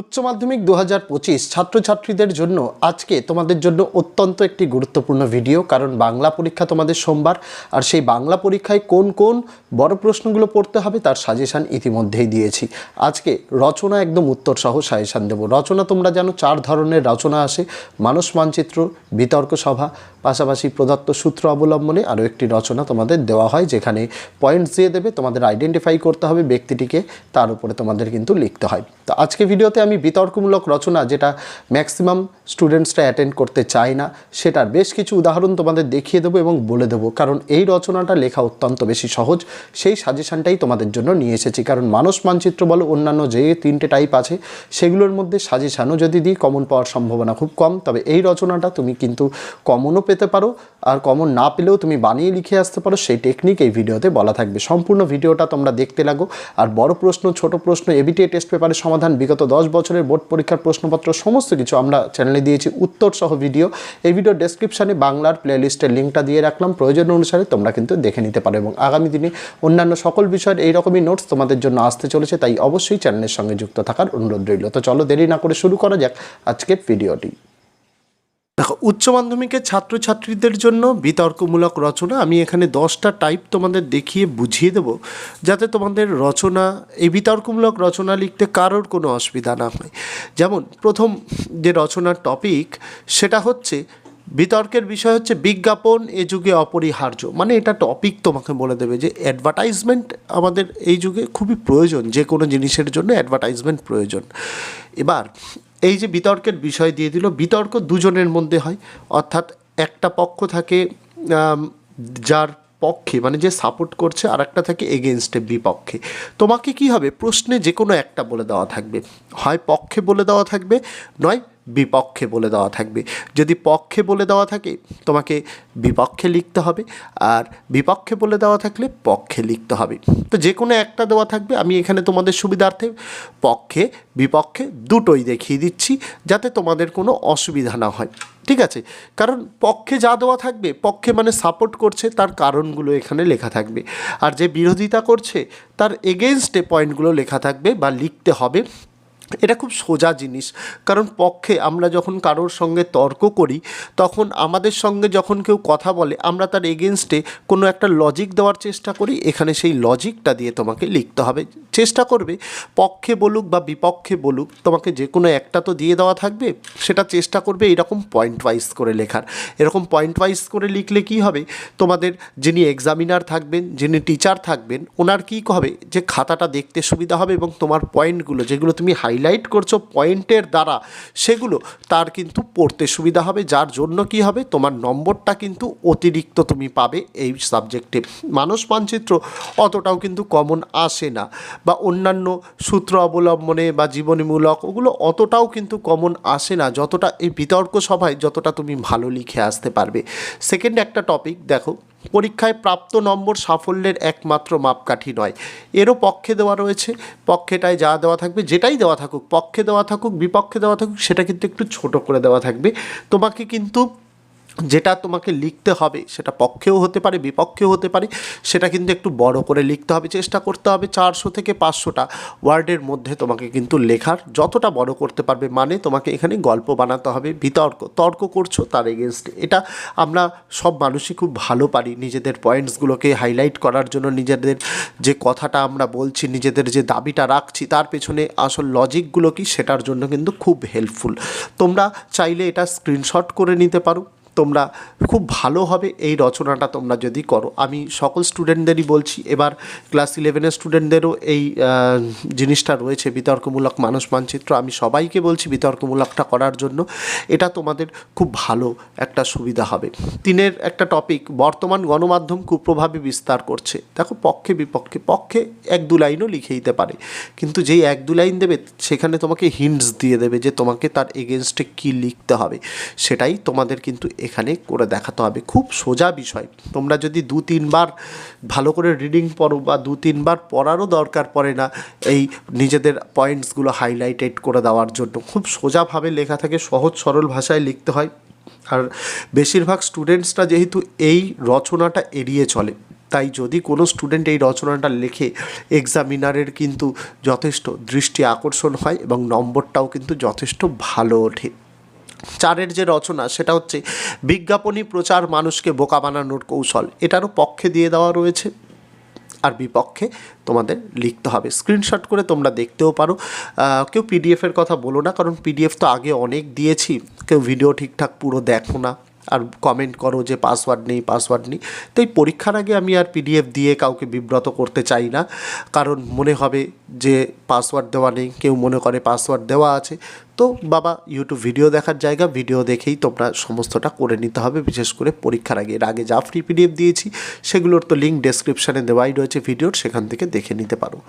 উচ্চ মাধ্যমিক দু হাজার পঁচিশ ছাত্রছাত্রীদের জন্য আজকে তোমাদের জন্য অত্যন্ত একটি গুরুত্বপূর্ণ ভিডিও, কারণ বাংলা পরীক্ষা তোমাদের সোমবার। আর সেই বাংলা পরীক্ষায় কোন কোন বড় প্রশ্নগুলো পড়তে হবে তার সাজেশান ইতিমধ্যেই দিয়েছি। আজকে রচনা একদম উত্তর সহ সাজেশান দেবো। রচনা তোমরা জানো, চার ধরনের রচনা আসে। মানস মানচিত্র, বিতর্ক সভা পাশাপাশি প্রদত্ত সূত্র অবলম্বনে আরও একটি রচনা তোমাদের দেওয়া হয়, যেখানে পয়েন্টস দিয়ে দেবে, তোমাদের আইডেন্টিফাই করতে হবে ব্যক্তিটিকে, তার উপরে তোমাদের কিন্তু লিখতে হয়। তো আজকে ভিডিওতে আমি বিতর্কমূলক রচনা, যেটা ম্যাক্সিমাম স্টুডেন্টসরা অ্যাটেন্ড করতে চায় না, সেটার বেশ কিছু উদাহরণ তোমাদের দেখিয়ে দেবো এবং বলে দেবো। কারণ এই রচনাটা লেখা অত্যন্ত বেশি সহজ, সেই সাজেশানটাই তোমাদের জন্য নিয়ে এসেছি। কারণ মানস মানচিত্র বলো, অন্যান্য যে তিনটে টাইপ আছে, সেগুলোর মধ্যে সাজেশানও যদি দিই কমন পাওয়ার সম্ভাবনা খুব কম। তবে এই রচনাটা তুমি কিন্তু কমনও পেতে পারো। আর কমন না পেলেও তুমি বানিয়ে লিখে আসতে পারো। সেই টেকনিক এই ভিডিওতে বলা থাকবে। সম্পূর্ণ ভিডিওটা তোমরা দেখতে লাগো। আর বড় প্রশ্ন, ছোট প্রশ্ন এবিটিএ টেস্ট পেপারের সমাধান, বিগত দশ বছরের বোর্ড পরীক্ষার প্রশ্নপত্র, সমস্ত কিছু আমরা চ্যানেলে দিয়েছি। উত্তর সহ ভিডিও এই ভিডিও ডেসক্রিপশানে বাংলার প্লেলিস্টের লিঙ্কটা দিয়ে রাখলাম। প্রয়োজন অনুসারে তোমরা কিন্তু দেখে নিতে পারো। এবং আগামী দিনে অন্যান্য সকল বিষয়ের এই রকমই নোটস তোমাদের জন্য আসতে চলেছে। তাই অবশ্যই চ্যানেলের সঙ্গে যুক্ত থাকার অনুরোধ রইল। তো চলো দেরি না করে শুরু করা যাক আজকের ভিডিওটি দেখো, উচ্চ মাধ্যমিকের ছাত্রছাত্রীদের জন্য বিতর্কমূলক রচনা, আমি এখানে দশটা টাইপ তোমাদের দেখিয়ে বুঝিয়ে দেব, যাতে তোমাদের রচনা, এই বিতর্কমূলক রচনা লিখতে কারোর কোনো অসুবিধা না হয়। যেমন, প্রথম যে রচনার টপিক সেটা হচ্ছে, বিতর্কের বিষয় হচ্ছে বিজ্ঞাপন এ যুগে অপরিহার্য। মানে এটা টপিক তোমাকে বলে দেবে যে অ্যাডভার্টাইজমেন্ট আমাদের এই যুগে খুবই প্রয়োজন, যে কোনো জিনিসের জন্য অ্যাডভার্টাইজমেন্ট প্রয়োজন। এবার এই যে বিতর্কের বিষয় দিয়ে দিল, বিতর্ক দুজনের মধ্যে হয়। অর্থাৎ একটা পক্ষ থাকে যার পক্ষে মানে যে সাপোর্ট করছে আর একটা থাকে এগেনস্টে বিপক্ষে। তোমাকে কি হবে? প্রশ্নে যে কোনো একটা বলে দেওয়া থাকবে। হয় পক্ষে বলে দেওয়া থাকবে, নয় বিপক্ষে বলে দেওয়া থাকবে। যদি পক্ষে বলে দেওয়া থাকে, তোমাকে বিপক্ষে লিখতে হবে। আর বিপক্ষে বলে দেওয়া থাকলে পক্ষে লিখতে হবে। তো যে কোনো একটা দেওয়া থাকবে। আমি এখানে তোমাদের সুবিধার্থে পক্ষে, বিপক্ষে দুটোই দেখিয়ে দিচ্ছি, যাতে তোমাদের কোনো অসুবিধা না হয়। ঠিক আছে? কারণ পক্ষে যা দেওয়া থাকবে, পক্ষে মানে সাপোর্ট করছে, তার কারণগুলো এখানে লেখা থাকবে। আর যে বিরোধিতা করছে, তার এগেনস্টে পয়েন্টগুলো লেখা থাকবে বা লিখতে হবে। এটা খুব সোজা জিনিস। কারণ পক্ষে আমরা যখন কারোর সঙ্গে তর্ক করি, তখন আমাদের সঙ্গে যখন কেউ কথা বলে, আমরা তার এগেনস্টে কোনো একটা লজিক দেওয়ার চেষ্টা করি, এখানে সেই লজিকটা দিয়ে তোমাকে লিখতে হবে। চেষ্টা করবে, পক্ষে বলুক বা বিপক্ষে বলুক, তোমাকে যে কোনো একটা তো দিয়ে দেওয়া থাকবে, সেটা চেষ্টা করবে এরকম পয়েন্ট ওয়াইজ করে লেখার। এরকম পয়েন্ট ওয়াইজ করে লিখলে কি হবে? তোমাদের যিনি এক্সামিনার থাকবেন, যিনি টিচার থাকবেন, ওনার কী হবে? যে খাতাটা দেখতে সুবিধা হবে এবং তোমার পয়েন্টগুলো যেগুলো তুমি হাইলাইট করছ পয়েন্টের দ্বারা, সেগুলো তার কিন্তু পড়তে সুবিধা হবে। যার জন্য কি হবে? তোমার নম্বরটা কিন্তু অতিরিক্ত তুমি পাবে এই সাবজেক্টে মানস মানচিত্র অতটাও কিন্তু কমন আসে না বা অন্যান্য সূত্র অবলম্বনে বা জীবনীমূলক ওগুলো অতটাও কিন্তু কমন আসে না। যতটা এই বিতর্ক সভায় যতটা তুমি ভালো লিখে আসতে পারবে। সেকেন্ড একটা টপিক দেখো পরীক্ষায় প্রাপ্ত নম্বর সাফল্যের একমাত্র মাপকাঠি নয়। এরও পক্ষে দেওয়া রয়েছে। পক্ষেটায় যা দেওয়া থাকবে, যেটাই দেওয়া থাকুক, পক্ষে দেওয়া থাকুক, বিপক্ষে দেওয়া থাকুক, সেটা কিন্তু একটু ছোট করে দেওয়া থাকবে। তোমাকে কিন্তু যেটা তোমাকে লিখতে হবে, সেটা পক্ষেও হতে পারে, বিপক্ষেও হতে পারে, সেটা কিন্তু একটু বড় করে লিখতে হবে, চেষ্টা করতে হবে চারশো থেকে পাঁচশোটা ওয়ার্ডের মধ্যে তোমাকে কিন্তু লেখার। যতটা বড় করতে পারবে মানে তোমাকে এখানে গল্প বানাতে হবে, বিতর্ক, তর্ক করছ তার এগেনস্টে এটা আমরা সব মানুষই খুব ভালো পারি নিজেদের পয়েন্টসগুলোকে হাইলাইট করার জন্য, নিজেদের যে কথাটা আমরা বলছি, নিজেদের যে দাবিটা রাখছি, তার পেছনে আসল লজিকগুলো কি, সেটার জন্য কিন্তু খুব হেল্পফুল তোমরা চাইলে এটা স্ক্রিনশট করে নিতে পারো। তোমরা খুব ভালো হবে, এই রচনাটা তোমরা যদি করো। আমি সকল স্টুডেন্টদেরই বলছি, এবার ক্লাস ইলেভেনের স্টুডেন্টদেরও এই জিনিসটা রয়েছে, বিতর্কমূলক মানুষ মানচিত্র। আমি সবাইকে বলছি বিতর্কমূলকটা করার জন্য, এটা তোমাদের খুব ভালো একটা সুবিধা হবে। তিনের একটা টপিক বর্তমান গণমাধ্যম কুপ্রভাবে বিস্তার করছে। দেখো, পক্ষে বিপক্ষে, পক্ষে এক দু লাইনও লিখে দিতে পারে। কিন্তু যেই এক দু লাইন দেবে, সেখানে তোমাকে হিন্টস দিয়ে দেবে যে তোমাকে তার এগেনস্টে কী লিখতে হবে। সেটাই তোমাদের কিন্তু এখানে করে দেখাতে হবে। খুব সোজা বিষয়। তোমরা যদি দু, তিনবার ভালো করে রিডিং পড়ো বা দু, তিনবার পড়ারও দরকার পড়ে না, এই নিজেদের পয়েন্টসগুলো হাইলাইটেড করে দেওয়ার জন্য। খুব সোজাভাবে লেখা থাকে, সহজ সরল ভাষায় লিখতে হয়। আর বেশিরভাগ স্টুডেন্টসরা যেহেতু এই রচনাটা এড়িয়ে চলে, তাই যদি কোনো স্টুডেন্ট এই রচনাটা লেখে এক্সামিনারের কিন্তু যথেষ্ট দৃষ্টি আকর্ষণ হয় এবং নম্বরটাও কিন্তু যথেষ্ট ভালো ওঠে। চারের যে রচনা, সেটা হচ্ছে বিজ্ঞাপনী প্রচার মানুষকে বোকা বানানোর কৌশল। এটারও পক্ষে দিয়ে দেওয়া রয়েছে। আর বিপক্ষে তোমাদের লিখতে হবে। স্ক্রিনশট করে তোমরা দেখতেও পারো। কেউ পিডিএফের কথা বলো না, কারণ পিডিএফ তো আগে অনেক দিয়েছি। কেউ ভিডিও ঠিকঠাক পুরো দেখো না। আর কমেন্ট করো যে পাসওয়ার্ড নেই পাসওয়ার্ড নেই। তো এই পরীক্ষার আগে আমি আর পিডিএফ দিয়ে কাউকে বিব্রত করতে চাই না। কারণ মনে হবে যে পাসওয়ার্ড দেওয়া নেই, কেউ মনে করে পাসওয়ার্ড দেওয়া আছে। তো বাবা ইউটিউব ভিডিও দেখার জায়গা ভিডিও দেখেই তোমরা সমস্তটা করে নিতে হবে। বিশেষ করে পরীক্ষার আগে। এর আগে যা ফ্রি পিডিএফ দিয়েছি, সেগুলোর তো লিঙ্ক ডেসক্রিপশানে দেওয়াই রয়েছে ভিডিওর সেখান থেকে দেখে নিতে পারো।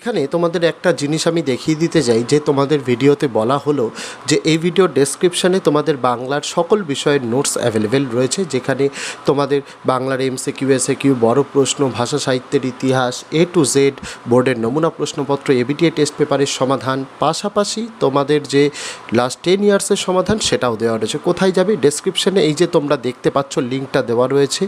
এখানে তোমাদের একটা জিনিস আমি দেখিয়ে দিতে চাই, যে তোমাদের ভিডিওতে বলা হলো যে এই ভিডিওর ডেসক্রিপশানে তোমাদের বাংলার সকল বিষয়ের নোটস অ্যাভেলেবেল রয়েছে, যেখানে তোমাদের বাংলার এমসে কিউ এসে কিউ বড় প্রশ্ন, ভাষা সাহিত্যের ইতিহাস এ টু জেড বোর্ডের নমুনা প্রশ্নপত্র এবিটিএ টেস্ট পেপারের সমাধান, পাশাপাশি তোমাদের যে লাস্ট টেন ইয়ার্সের সমাধান সেটাও দেওয়া রয়েছে। কোথায় যাবে? ডেসক্রিপশানে এই যে তোমরা দেখতে পাচ্ছ লিঙ্কটা দেওয়া রয়েছে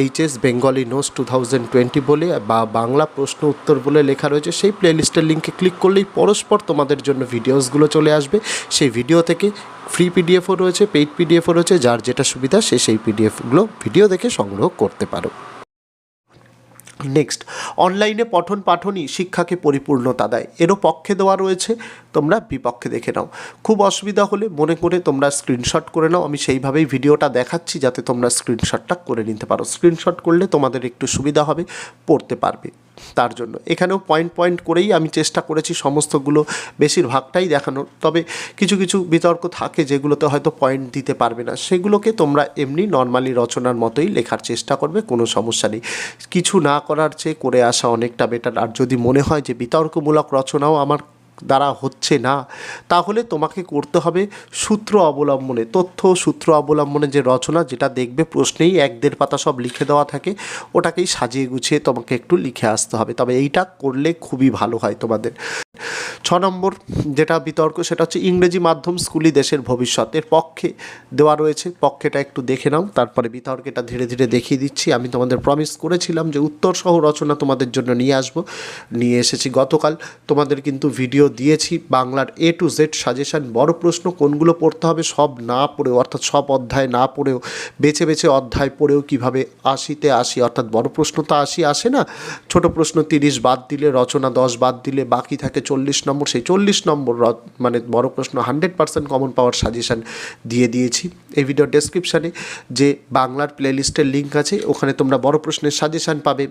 HS Bengali notes two thousand twenty বলে, বা বাংলা প্রশ্ন উত্তর বলে লেখা রয়েছে, সেই প্লেলিস্টের লিঙ্কে ক্লিক করলেই পরস্পর তোমাদের জন্য ভিডিওসগুলো চলে আসবে। সেই ভিডিও থেকে ফ্রি পিডিএফও রয়েছে পেইড পিডিএফও রয়েছে, যার যেটা সুবিধা সে সেই পিডিএফগুলো ভিডিও দেখে সংগ্রহ করতে পারো। নেক্সট অনলাইনে পঠন পাঠনই শিক্ষাকে পরিপূর্ণতা দেয়। এরও পক্ষে দেওয়া রয়েছে। তোমরা বিপক্ষে দেখে নাও। খুব অসুবিধা হলে মনে করে তোমরা স্ক্রিনশট করে নাও। আমি সেইভাবেই ভিডিওটা দেখাচ্ছি যাতে তোমরা স্ক্রিনশটটা করে নিতে পারো। স্ক্রিনশট করলে তোমাদের একটু সুবিধা হবে, পড়তে পারবে। তার জন্য। এখানেও পয়েন্ট পয়েন্ট করেই আমি চেষ্টা করেছি সমস্তগুলো বেশিরভাগটাই দেখানোর। তবে কিছু কিছু বিতর্ক থাকে যেগুলোতে হয়তো পয়েন্ট দিতে পারবে না। সেগুলোকে তোমরা এমনি নর্মালি রচনার মতোই লেখার চেষ্টা করবে, কোনো সমস্যা নেই। কিছু না করার চেয়ে করে আসা অনেকটা বেটার আর যদি মনে হয় যে বিতর্কমূলক রচনাও আমার দ্বারা হচ্ছে না, তাহলে তোমাকে করতে হবে সূত্র অবলম্বনে, তথ্য সূত্র অবলম্বনে যে রচনা, যেটা দেখবে প্রশ্নেই এক দেড় পাতা সব লিখে দেওয়া থাকে, ওটাকেই সাজিয়ে গুছিয়ে তোমাকে একটু লিখে আসতে হবে। তবে এইটা করলে খুবই ভালো হয় তোমাদের। ছ নম্বর যেটা বিতর্ক, সেটা হচ্ছে ইংরেজি মাধ্যম স্কুলই দেশের ভবিষ্যতের পক্ষে দেওয়া রয়েছে, পক্ষেটা একটু দেখে নাও, তারপরে বিতর্কেটা ধীরে ধীরে দেখিয়ে দিচ্ছি। আমি তোমাদের প্রমিস করেছিলাম যে উত্তর সহ রচনা তোমাদের জন্য নিয়ে আসব, নিয়ে এসেছি গতকাল। তোমাদের কিন্তু ভিডিও দিয়েছি, বাংলার এ টু জেড সাজেশান বড় প্রশ্ন, কোনগুলো পড়তে হবে, সব না পড়েও, অর্থাৎ সব অধ্যায় না পড়েও, বেছে বেছে অধ্যায় পড়েও কীভাবে আশিতে আসি, অর্থাৎ বড় প্রশ্ন তো আশি আসে না? ছোট প্রশ্ন তিরিশ বাদ দিলে, রচনা দশ বাদ দিলে, বাকি থাকে চল্লিশ নম্বর, সেই চল্লিশ নম্বর মানে বড় প্রশ্ন hundred percent common power suggestion দিয়ে দিয়েছি এই ভিডিও ডেসক্রিপশানে যে বাংলার প্লেলিস্টের লিঙ্ক আছে, ওখানে তোমরা বড় প্রশ্নের সাজেশান পাবে।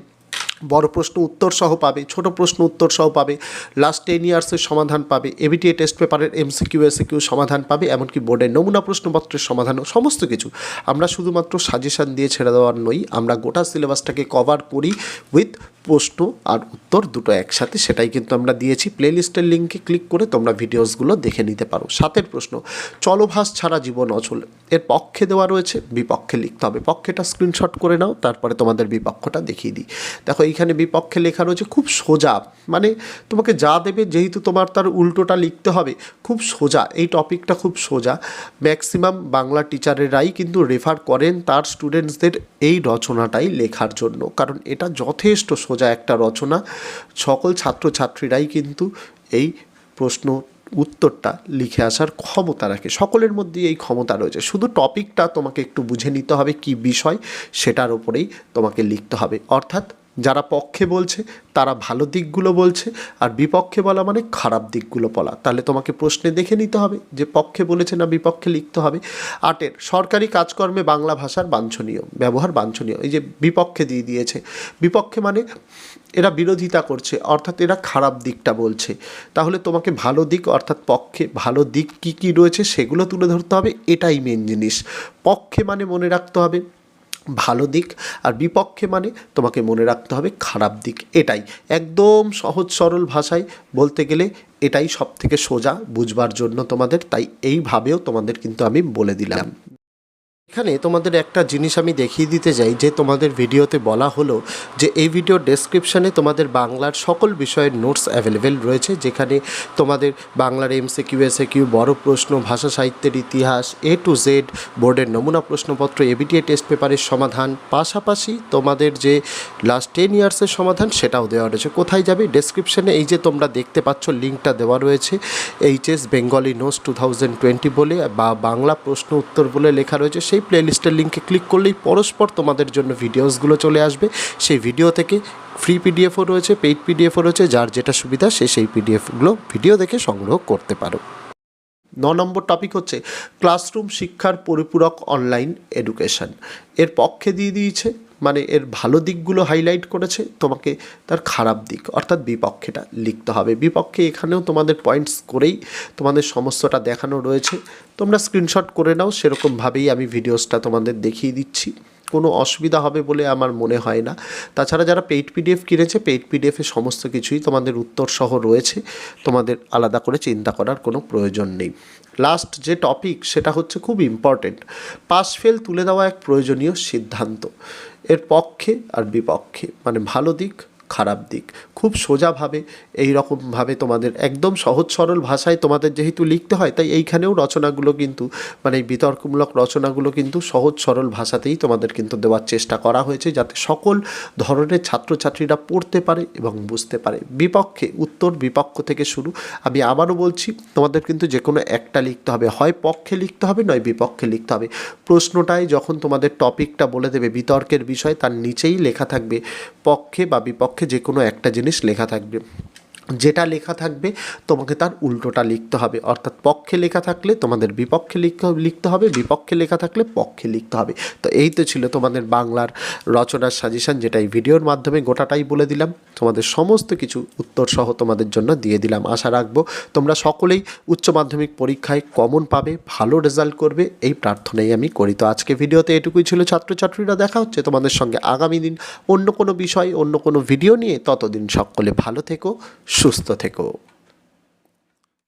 বড় প্রশ্ন উত্তর সহ পাবে, ছোট প্রশ্ন উত্তর সহ পাবে লাস্ট টেন ইয়ার্সের সমাধান পাবে এবিটিএ টেস্ট পেপারের এমসিকিউ এসিকিউ সমাধান পাবে, এমনকি বোর্ডের নমুনা প্রশ্নপত্রের সমাধানও, সমস্ত কিছু। আমরা শুধুমাত্র সাজেশান দিয়ে ছেড়ে দেওয়ার নই, আমরা গোটা সিলেবাসটাকে কভার করি উইথ প্রশ্ন আর উত্তর দুটো একসাথে, সেটাই কিন্তু আমরা দিয়েছি। প্লেলিস্টের লিঙ্কে ক্লিক করে তোমরা ভিডিওসগুলো দেখে নিতে পারো। সাতের প্রশ্ন, চলভাস ছাড়া জীবন অচল, এর পক্ষে দেওয়া রয়েছে, বিপক্ষে লিখতে হবে। পক্ষেটা স্ক্রিনশট করে নাও, তারপরে তোমাদের বিপক্ষটা দেখিয়ে দিই। দেখো এইখানে বিপক্ষে লেখা রয়েছে, খুব সোজা। মানে তোমাকে যা দেবে, যেহেতু তোমার তার উল্টোটা লিখতে হবে, খুব সোজা। এই টপিকটা খুব সোজা। ম্যাক্সিমাম বাংলা টিচারেরাই কিন্তু রেফার করেন তার স্টুডেন্টসদের এই রচনাটাই লেখার জন্য। কারণ এটা যথেষ্ট সোজা একটা রচনা। সকল ছাত্রছাত্রীরাই কিন্তু এই প্রশ্ন উত্তরটা লিখে আসার ক্ষমতা রাখে। সকলের মধ্যেই এই ক্ষমতা রয়েছে। শুধু টপিকটা তোমাকে একটু বুঝে নিতে হবে কি বিষয়, সেটার ওপরেই তোমাকে লিখতে হবে। অর্থাৎ যারা পক্ষে বলছে, তারা ভালো দিকগুলো বলছে, আর বিপক্ষে বলা মানে খারাপ দিকগুলো বলা। তাহলে তোমাকে প্রশ্নে দেখে নিতে হবে যে পক্ষে বলেছে না বিপক্ষে লিখতে হবে। আটের, সরকারি কাজকর্মে বাংলা ভাষার বাঞ্ছনীয়, ব্যবহার বাঞ্ছনীয়। এই যে বিপক্ষে দিয়ে দিয়েছে। বিপক্ষে মানে এরা বিরোধিতা করছে, অর্থাৎ এরা খারাপ দিকটা বলছে। তাহলে তোমাকে ভালো দিক, অর্থাৎ পক্ষে ভালো দিক কী কী রয়েছে, সেগুলো তুলে ধরতে হবে। এটাই মেন জিনিস। পক্ষে মানে মনে রাখতে হবে ভালো দিক আর বিপক্ষে মানে তোমাকে মনে রাখতে হবে খারাপ দিক এটাই। একদম সহজ সরল ভাষায় বলতে গেলে এটাই সব থেকে সোজা বুঝবার জন্য তোমাদের, তাই এইভাবেও তোমাদের কিন্তু আমি বলে দিলাম। এখানে তোমাদের একটা জিনিস আমি দেখিয়ে দিতে চাই, যে তোমাদের ভিডিওতে বলা হলো যে এই ভিডিও ডেসক্রিপশানে তোমাদের বাংলার সকল বিষয়ের নোটস অ্যাভেলেবেল রয়েছে, যেখানে তোমাদের বাংলার এমসে কিউ এসে কিউ বড় প্রশ্ন, ভাষা সাহিত্যের ইতিহাস এ টু জেড বোর্ডের নমুনা প্রশ্নপত্র এবিটিএ টেস্ট পেপারের সমাধান, পাশাপাশি তোমাদের যে লাস্ট টেন ইয়ার্সের সমাধান সেটাও দেওয়া রয়েছে। কোথায় যাবে? ডেসক্রিপশানে এই যে তোমরা দেখতে পাচ্ছ লিঙ্কটা দেওয়া রয়েছে HS Bengali notes two thousand twenty বলে, বা বাংলা প্রশ্ন উত্তর বলে লেখা রয়েছে। সেই প্লেলিস্টের লিঙ্কে ক্লিক করলেই পরস্পর তোমাদের জন্য ভিডিওসগুলো চলে আসবে। সেই ভিডিও থেকে ফ্রি পিডিএফও রয়েছে পেইড পিডিএফও রয়েছে, যার যেটা সুবিধা সে সেই পিডিএফগুলো ভিডিও দেখে সংগ্রহ করতে পারো। ন নম্বর টপিক হচ্ছে ক্লাসরুম শিক্ষার পরিপূরক অনলাইন এডুকেশন এর পক্ষে দিয়ে দিয়েছে। মানে এর ভালো দিকগুলো হাইলাইট করেছে, তোমাকে তার খারাপ দিক, অর্থাৎ বিপক্ষেটা লিখতে হবে। বিপক্ষে এখানেও তোমাদের পয়েন্টস করেই তোমাদের সমস্যাটা দেখানো রয়েছে। তোমরা স্ক্রিনশট করে নাও, সেরকমভাবেই আমি ভিডিওসটা তোমাদের দেখিয়ে দিচ্ছি। কোনো অসুবিধা হবে বলে আমার মনে হয় না। তাছাড়া যারা পেইড পিডিএফ কিনেছে পেইড পিডিএফে সমস্ত কিছুই তোমাদের উত্তর সহ রয়েছে। তোমাদের আলাদা করে চিন্তা করার কোনো প্রয়োজন নেই। লাস্ট যে টপিক সেটা হচ্ছে খুব ইম্পর্টেন্ট পাস ফেল তুলে দেওয়া এক প্রয়োজনীয় সিদ্ধান্ত। এর পক্ষে আর বিপক্ষে মানে ভালো দিক খারাপ দিক। খুব সোজাভাবে এই রকমভাবে তোমাদের একদম সহজ সরল ভাষায় তোমাদের যেহেতু লিখতে হয়, তাই এইখানেও রচনাগুলো কিন্তু মানে এই বিতর্কমূলক রচনাগুলো কিন্তু সহজ সরল ভাষাতেই তোমাদের কিন্তু দেওয়ার চেষ্টা করা হয়েছে, যাতে সকল ধরনের ছাত্রছাত্রীরা পড়তে পারে এবং বুঝতে পারে। বিপক্ষে, উত্তর বিপক্ষ থেকে শুরু, আমি আবারও বলছি, তোমাদের কিন্তু যে কোনো একটা লিখতে হবে। হয় পক্ষে লিখতে হবে, নয় বিপক্ষে লিখতে হবে। প্রশ্নটায় যখন তোমাদের টপিকটা বলে দেবে বিতর্কের বিষয়, তার নিচেই লেখা থাকবে পক্ষে বা বিপক্ষে যে কোনো একটা জিনিস লেখা থাকবে। যেটা লেখা থাকবে, তোমাকে তার উল্টোটা লিখতে হবে। অর্থাৎ পক্ষে লেখা থাকলে তোমাদের বিপক্ষে লিখতে হবে বিপক্ষে লেখা থাকলে পক্ষে লিখতে হবে। তো এই তো ছিল তোমাদের বাংলার রচনার সাজেশন যেটা এই ভিডিওর মাধ্যমে গোটাটাই বলে দিলাম। তোমাদের সমস্ত কিছু উত্তর সহ তোমাদের জন্য দিয়ে দিলাম। আশা রাখব তোমরা সকলেই উচ্চ মাধ্যমিক পরীক্ষায় কমন পাবে, ভালো রেজাল্ট করবে। এই প্রার্থনাই আমি করি। তো আজকে ভিডিওতে এটুকুই ছিল ছাত্রছাত্রীরা। দেখা হচ্ছে তোমাদের সঙ্গে আগামী দিন অন্য কোনো বিষয়, অন্য কোনো ভিডিও নিয়ে। ততদিন সকলে ভালো থেকো সুস্থ থেকো।